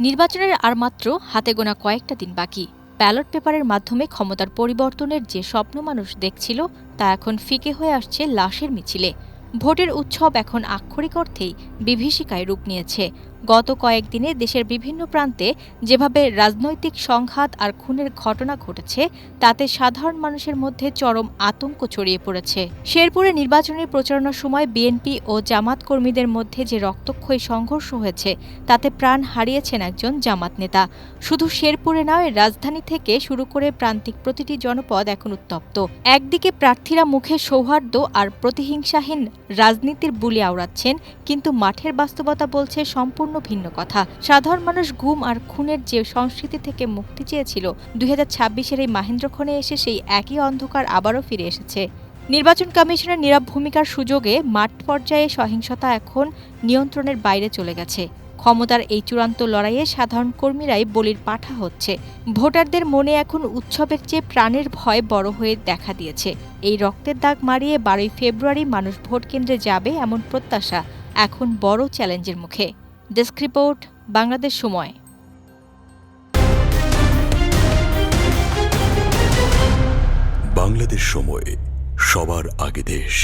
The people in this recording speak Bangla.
নির্বাচনের আর মাত্র হাতে গোনা কয়েকটা দিন বাকি। ব্যালট পেপারের মাধ্যমে ক্ষমতার পরিবর্তনের যে স্বপ্ন মানুষ দেখছিল, তা এখন ফিকে হয়ে আসছে লাশের মিছিলে। ভোটের উৎসব এখন আক্ষরিক অর্থেই বিভীষিকায় রূপ নিয়েছে। গত কয়েকদিনে দেশের বিভিন্ন প্রান্তে যেভাবে রাজনৈতিক সংঘাত আর খুনের ঘটনা ঘটেছে, তাতে সাধারণ মানুষের মধ্যে চরম আতঙ্ক ছড়িয়ে পড়েছে। শেরপুরে নির্বাচনের প্রচারণার সময় বিএনপি ও জামাত কর্মীদের মধ্যে যে রক্তক্ষয়ী সংঘর্ষ হয়েছে, তাতে প্রাণ হারিয়েছেন একজন জামাত নেতা। শুধু শেরপুরে নয়, রাজধানী থেকে শুরু করে প্রান্তিক প্রতিটি জনপদ এখন উত্তপ্ত। একদিকে প্রার্থীরা মুখে সৌহার্দ্য আর প্রতিহিংসাহীন রাজনীতির বুলি আওড়াচ্ছেন, কিন্তু মাঠের বাস্তবতা বলছে সম্পূর্ণ ভিন্ন কথা। সাধারণ মানুষ গুম আর খুনের যে সংস্কৃতি থেকে মুক্তি চেয়েছিল, দুই হাজার ছাব্বিশের এই মাহেন্দ্রক্ষণে এসে সেই একই অন্ধকার আবারও ফিরে এসেছে। নির্বাচন কমিশনের নীরব ভূমিকার সুযোগে মাঠ পর্যায়ে সহিংসতা এখন নিয়ন্ত্রণের বাইরে চলে গেছে। ক্ষমতার এই চূড়ান্ত লড়াইয়ে সাধারণ কর্মীরাই বলির পাঠা হচ্ছে। ভোটারদের মনে এখন উৎসবের চেয়ে প্রাণের ভয় বড় হয়ে দেখা দিয়েছে। এই রক্তের দাগ মারিয়ে বারোই ফেব্রুয়ারি মানুষ ভোট কেন্দ্রে যাবে এমন প্রত্যাশা এখন বড় চ্যালেঞ্জের মুখে। ডেস্ক রিপোর্ট, বাংলাদেশ সময়। বাংলাদেশ সময়, সবার আগে দেশ।